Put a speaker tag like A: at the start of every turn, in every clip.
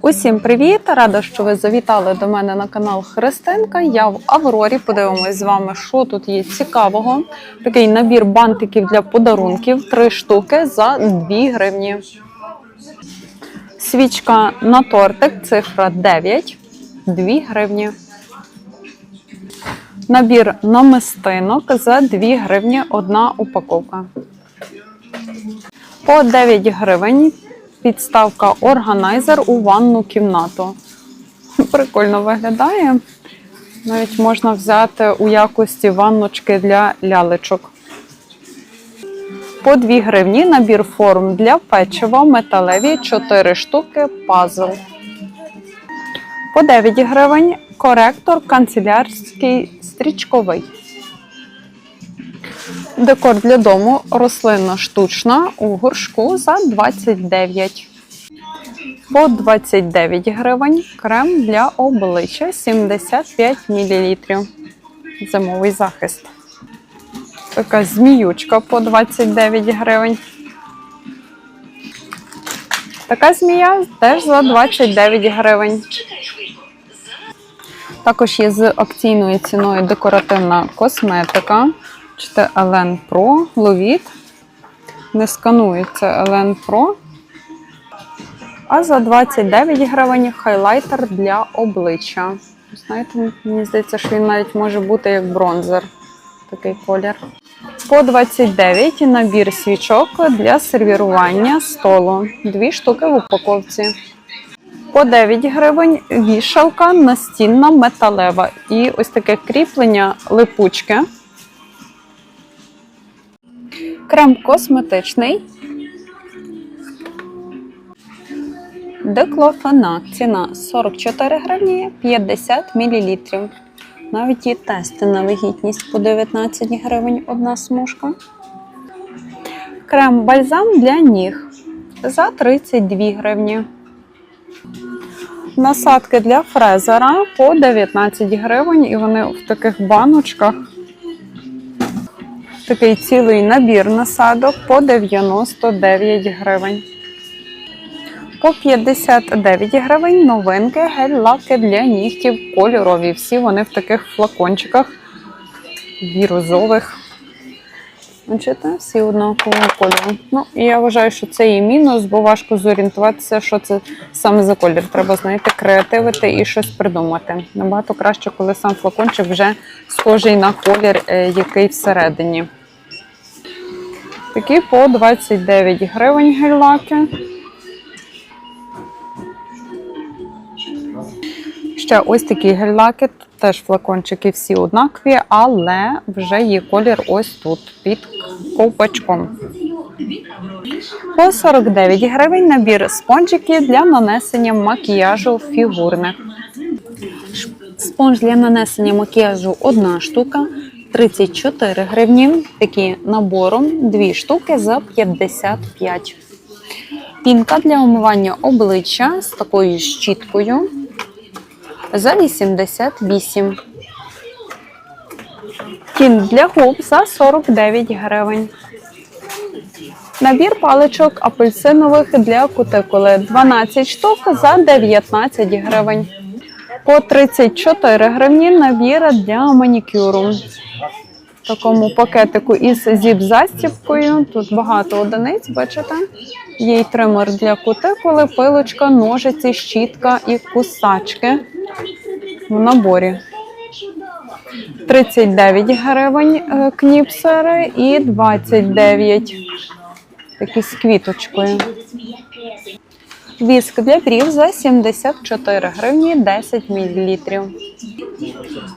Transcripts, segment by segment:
A: Усім привіт! Рада, що ви завітали до мене на канал Христинка. Я в Аврорі. Подивимось з вами, що тут є цікавого. Такий набір бантиків для подарунків. Три штуки за 2 гривні. Свічка на тортик, цифра 9, 2 гривні. Набір намистинок за 2 гривні одна упаковка. По 9 гривень підставка органайзер у ванну кімнату. Прикольно виглядає. Навіть можна взяти у якості ванночки для лялечок. По 2 гривні набір форм для печива металеві 4 штуки пазл. По 9 гривень коректор канцелярський стрічковий. Декор для дому рослинна штучна у горшку за 29. По 29 гривень крем для обличчя 75 мл. Зимовий захист. Така зміючка по 29 гривень. Така змія теж за 29 гривень. Також є з акційною ціною декоративна косметика. Чте Елен Pro, Ловіт. Не сканується Елен Pro. А за 29 гривень хайлайтер для обличчя. Знаєте, мені здається, що він навіть може бути як бронзер. Такий колір. По 29 набір свічок для сервірування столу. Дві штуки в упаковці. По 9 гривень вішалка настінна металева. І ось таке кріплення липучке. Крем косметичний. Деклофенак. Ціна 44 гривні 50 мл. Навіть є тести на вагітність по 19 гривень одна смужка. Крем бальзам для ніг за 32 гривні. Насадки для фрезера по 19 гривень, і вони в таких баночках. Такий цілий набір насадок по 99 гривень. По 59 гривень новинки гель-лаки для нігтів кольорові. Всі вони в таких флакончиках бірозових. Бачите, всі однакового кольору. Ну, і я вважаю, що це і мінус, бо важко зорієнтуватися, що це саме за колір. Треба, знаєте, креативити і щось придумати. Набагато краще, коли сам флакончик вже схожий на колір, е, який всередині. Такі по 29 гривень гель-лаки. Ще ось такі гель-лаки, теж флакончики всі однакові, але вже є колір ось тут, під ковпачком. По 49 гривень набір спонжиків для нанесення макіяжу фігурних. Спонж для нанесення макіяжу одна штука, 34 гривні. Такі набором, дві штуки за 55. Пінка для омивання обличчя з такою щіткою за 88. Тін для губ за 49 гривень. Набір паличок апельсинових для кутикули 12 штук за 19 гривень. По 34 гривні набір для манікюру. В такому пакетику із зіп-застіпкою. Тут багато одиниць, бачите? Є й тример для кутикули, пилочка, ножиці, щітка і кусачки в наборі. 39 гривень е, кніпсери і 29 такі з квіточкою. Віск для брів за 74 гривні 10 мл.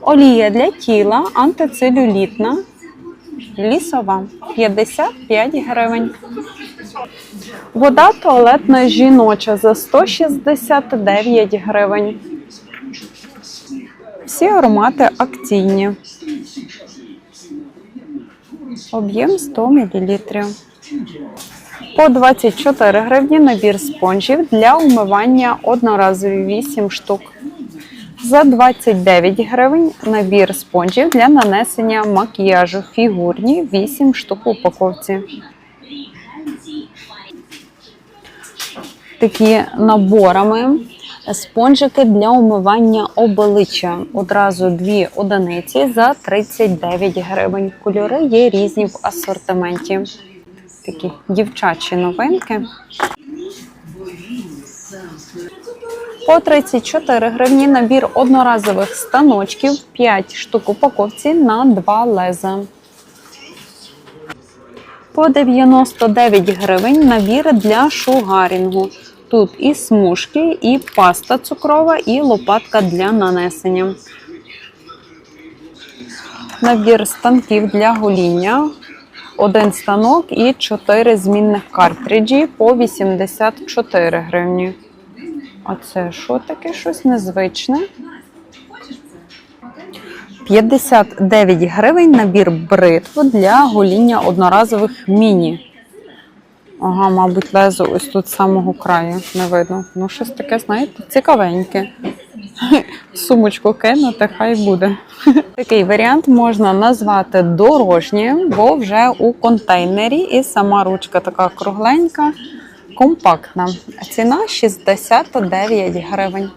A: Олія для тіла антицелюлітна. Лісова 55 гривень. Вода туалетна жіноча за 169 гривень. Всі аромати акційні. Об'єм 100 мл. По 24 гривні набір спонжів для умивання одноразові 8 штук. За 29 гривень набір спонжів для нанесення макіяжу фігурні 8 штук у упаковці. Такі наборами Спонжики для умивання обличчя. Одразу дві одиниці за 39 гривень. Кольори є різні в асортименті. Такі дівчачі новинки. По 34 гривні набір одноразових станочків 5 штук упаковці на 2 леза. По 99 гривень набір для шугарінгу. Тут і смужки, і паста цукрова, і лопатка для нанесення. Набір станків для гоління. Один станок і 4 змінних картриджі по 84 гривні. А це що таке? Щось незвичне? 59 гривень набір бритв для гоління одноразових міні. Ага, мабуть, лезо ось тут з самого краю не видно. Ну, щось таке, знаєте, цікавеньке. Сумочку кинути, хай буде. Такий варіант можна назвати дорожнім, бо вже у контейнері і сама ручка така кругленька, компактна. Ціна 69 гривень.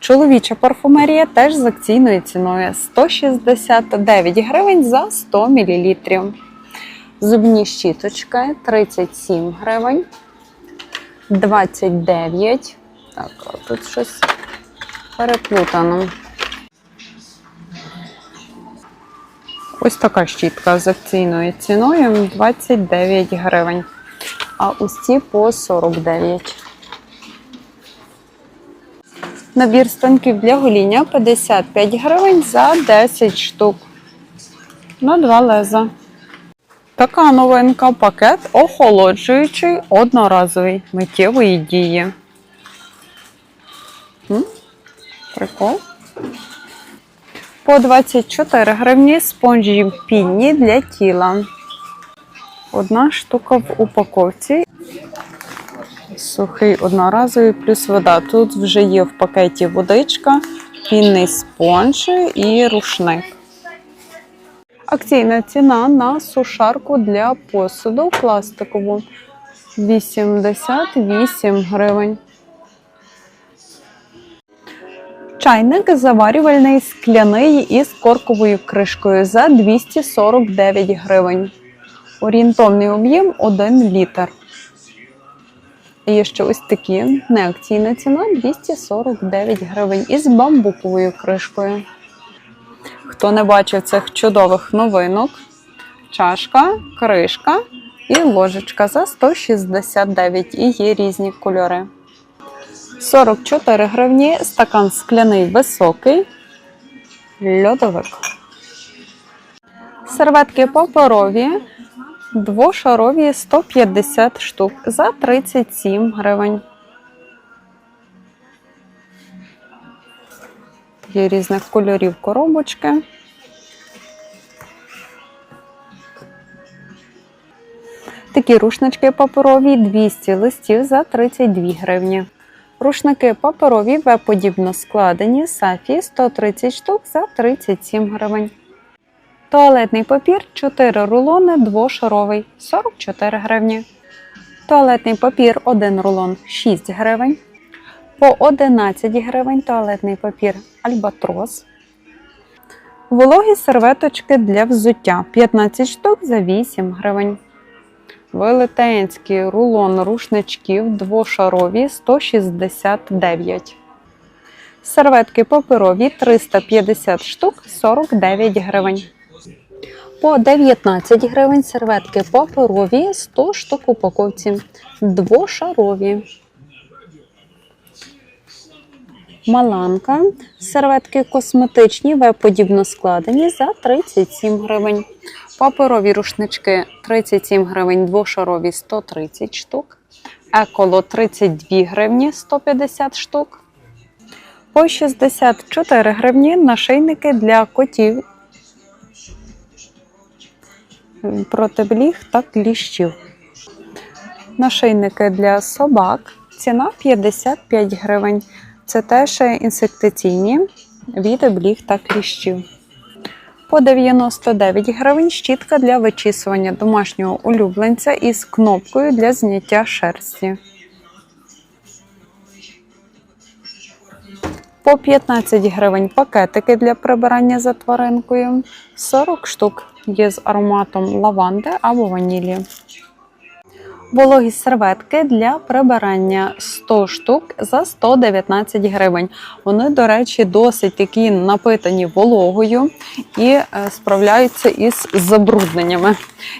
A: Чоловіча парфумерія теж з акційною ціною 169 гривень за 100 мл. Зубні щіточки 37 гривень, 29. Так, тут щось переплутано. Ось така щітка з акційною ціною 29 гривень. А ось ці по 49. Набір станків для гоління 55 гривень за 10 штук. На два леза. Така новинка пакет охолоджуючий одноразовий миттєвої дії. Прикол. По 24 гривні спонжі пінні для тіла. Одна штука в упаковці. Сухий одноразовий плюс вода. Тут вже є в пакеті водичка, пінний спонж і рушник. Акційна ціна на сушарку для посуду пластикову 88 гривень. Чайник заварювальний скляний із корковою кришкою за 249 гривень. Орієнтовний об'єм 1 літр. Є ще ось такі неакційна ціна 249 гривень із бамбуковою кришкою. Хто не бачив цих чудових новинок, чашка, кришка і ложечка за 169 і є різні кольори. 44 гривні, стакан скляний високий, льодовик. Серветки паперові, двошарові 150 штук за 37 гривень. Є різних кольорів коробочки. Такі рушнички паперові 200 листів за 32 гривні. Рушники паперові В-подібно складені сафі 130 штук за 37 гривень. Туалетний папір 4 рулони двошаровий 44 гривні. Туалетний папір 1 рулон 6 гривень. По 11 гривень туалетний папір Альбатрос. Вологі серветочки для взуття 15 штук за 8 гривень. Велетенський рулон рушничків двошарові 169. Серветки паперові 350 штук 49 гривень. По 19 гривень серветки паперові 100 штук упаковці. Двошарові. Маланка. Серветки косметичні, В-подібно складені за 37 гривень. Паперові рушнички 37 гривень, двошарові 130 штук. Еколо 32 гривні 150 штук. По 64 гривні нашийники для котів проти бліг та кліщів. Нашийники для собак. Ціна 55 гривень. Це теж інсектиційні від бліг та кліщів. По 99 гривень щітка для вичісування домашнього улюбленця із кнопкою для зняття шерсті. По 15 гривень пакетики для прибирання за тваринкою. 40 штук є з ароматом лаванди або ванілі. Вологі серветки для прибирання 100 штук за 119 гривень. Вони, до речі, досить такі напитані вологою і е, справляються із забрудненнями.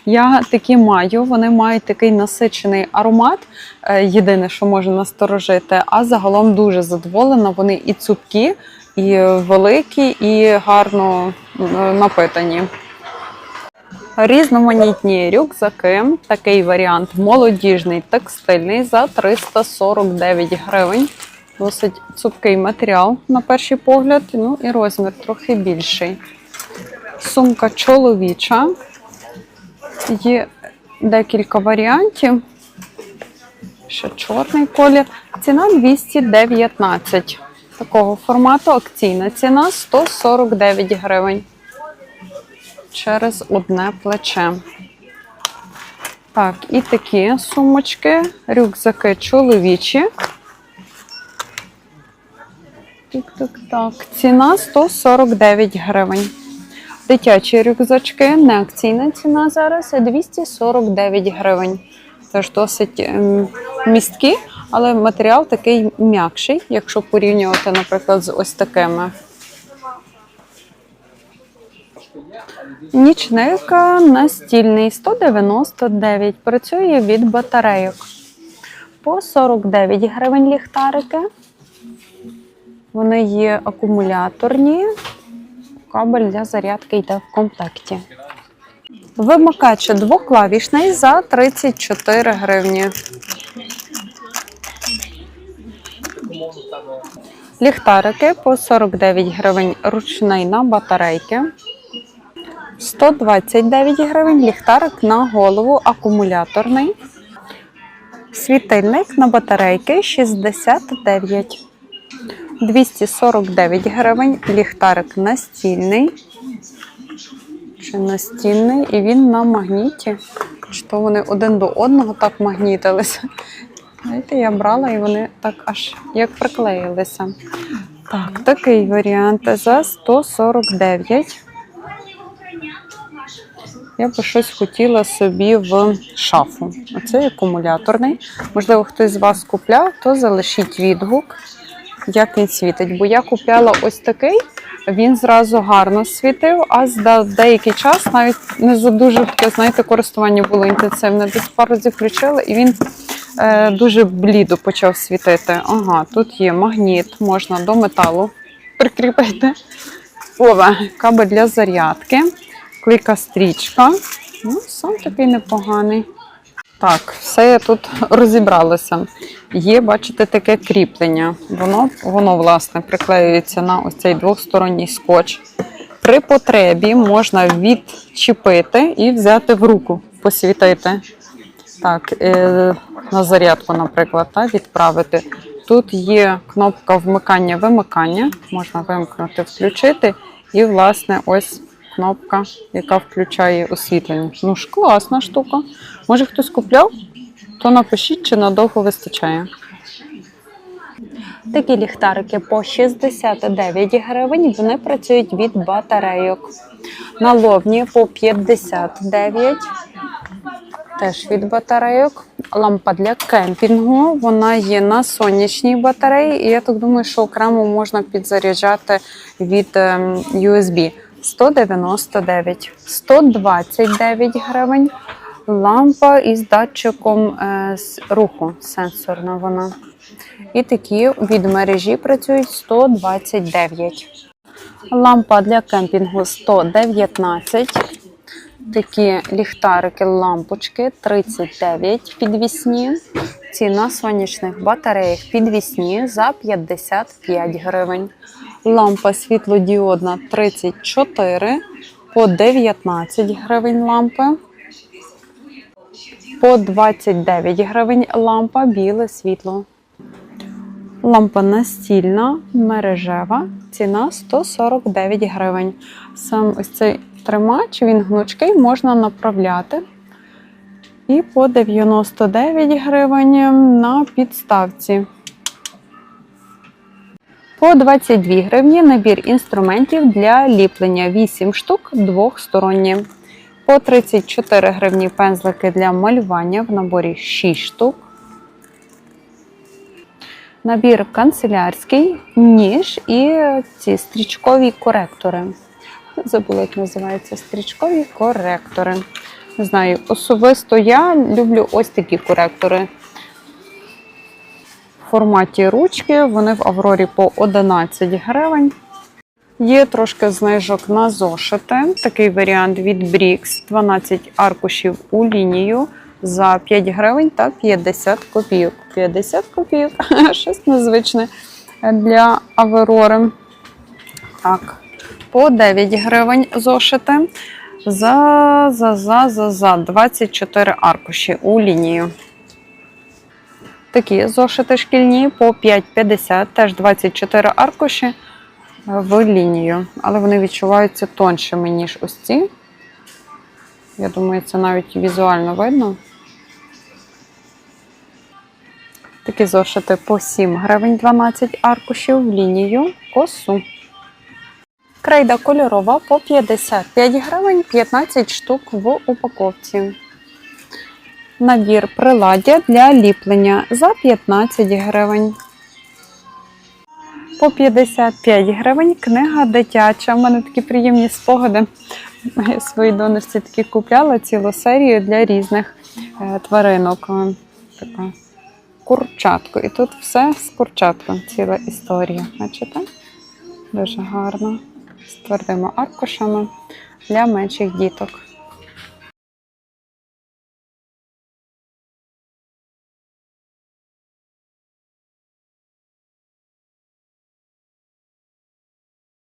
A: Я такі маю, вони мають такий насичений аромат. е, Єдине, що може насторожити, а загалом дуже задоволена. Вони і цупкі, і великі, і гарно е, напитані. Різноманітні рюкзаки. Такий варіант молодіжний, текстильний за 349 гривень. Досить цупкий матеріал на перший погляд. Ну і розмір трохи більший. Сумка чоловіча. Є декілька варіантів. Ще чорний колір. Ціна 219. Такого формату акційна ціна 149 гривень через одне плече. Так, і такі сумочки, рюкзаки чоловічі. Так, так, так. Ціна 149 гривень. Дитячі рюкзачки, не акційна ціна зараз 249 гривень. Теж досить ем, місткі, але матеріал такий м'якший, якщо порівнювати, наприклад, з ось такими. Нічника настільний 199. Працює від батарейок. По 49 гривень ліхтарики. Вони є акумуляторні. Кабель для зарядки йде в комплекті. Вимикач двоклавішний за 34 гривні. Ліхтарики по 49 гривень ручний на батарейки. 129 гривень ліхтарик на голову акумуляторний. Світильник на батарейки 69. 249 гривень ліхтарик настільний. Чи настільний, і він на магніті. Чи вони один до одного так магнітилися. Знаєте, я брала і вони так аж як приклеїлися. Так, такий варіант за 149. Я би щось хотіла собі в шафу. Оцей акумуляторний. Можливо, хтось з вас купляв, то залишіть відгук, як він світить. Бо я купляла ось такий, він зразу гарно світив, а за деякий час навіть не за дуже таке, знаєте, користування було інтенсивне. Десь пару включила, і він е, дуже блідо почав світити. Ага, тут є магніт, можна до металу прикріпити. Ова, кабель для зарядки. Клейка стрічка. Ну, сам такий непоганий. Так, все я тут розібралася. Є, бачите, таке кріплення. Воно, воно власне, приклеюється на ось цей двосторонній скотч. При потребі можна відчепити і взяти в руку, посвітити. Так, е, на зарядку, наприклад, так, відправити. Тут є кнопка вмикання-вимикання, можна вимкнути, включити. І, власне, ось кнопка, яка включає освітлення. Ну ж класна штука. Може хтось купляв? То напишіть, чи надовго вистачає. Такі ліхтарики по 69 гривень. Вони працюють від батарейок. Налобні по 59. Теж від батарейок. Лампа для кемпінгу. Вона є на сонячній батареї, і я так думаю, що окремо можна підзаряджати від ем, USB. 199, 129 гривень. Лампа із датчиком е, руху сенсорна вона. І такі від мережі працюють 129. Лампа для кемпінгу 119. Такі ліхтарики, лампочки 39 підвісні. Ціна сонячних батареїк підвісні за 55 гривень. Лампа світлодіодна 34 по 19 гривень лампи. По 29 гривень лампа біле світло. Лампа настільна, мережева, ціна 149 гривень. Сам ось цей тримач, він гнучкий, можна направляти. І по 99 гривень на підставці. По 22 гривні набір інструментів для ліплення 8 штук двохсторонні. По 34 гривні пензлики для малювання в наборі 6 штук. Набір канцелярський, ніж і ці стрічкові коректори. Забула, як називаються стрічкові коректори. Не знаю, особисто я люблю ось такі коректори. Форматі ручки вони в Аврорі по 11 гривень. Є трошки знижок на зошити. Такий варіант від Brix. 12 аркушів у лінію за 5 гривень та 50 копійок. 50 копійок щось незвичне для Аврори. Так, по 9 гривень зошити. За, за, за, за, за 24 аркуші у лінію. Такі зошити шкільні по 5,50, теж 24 аркуші в лінію. Але вони відчуваються тоншими, ніж ось ці. Я думаю, це навіть візуально видно. Такі зошити по 7 гривень 12 аркушів в лінію косу. Крейда кольорова по 55 гривень 15 штук в упаковці. Набір приладдя для ліплення за 15 гривень. По 55 гривень книга дитяча. У мене такі приємні спогади. Я своїй донорці такі купляла цілу серію для різних е, тваринок. Така курчатко. І тут все з курчатком, ціла історія. Бачите? Дуже гарно. З твердими аркушами для менших діток.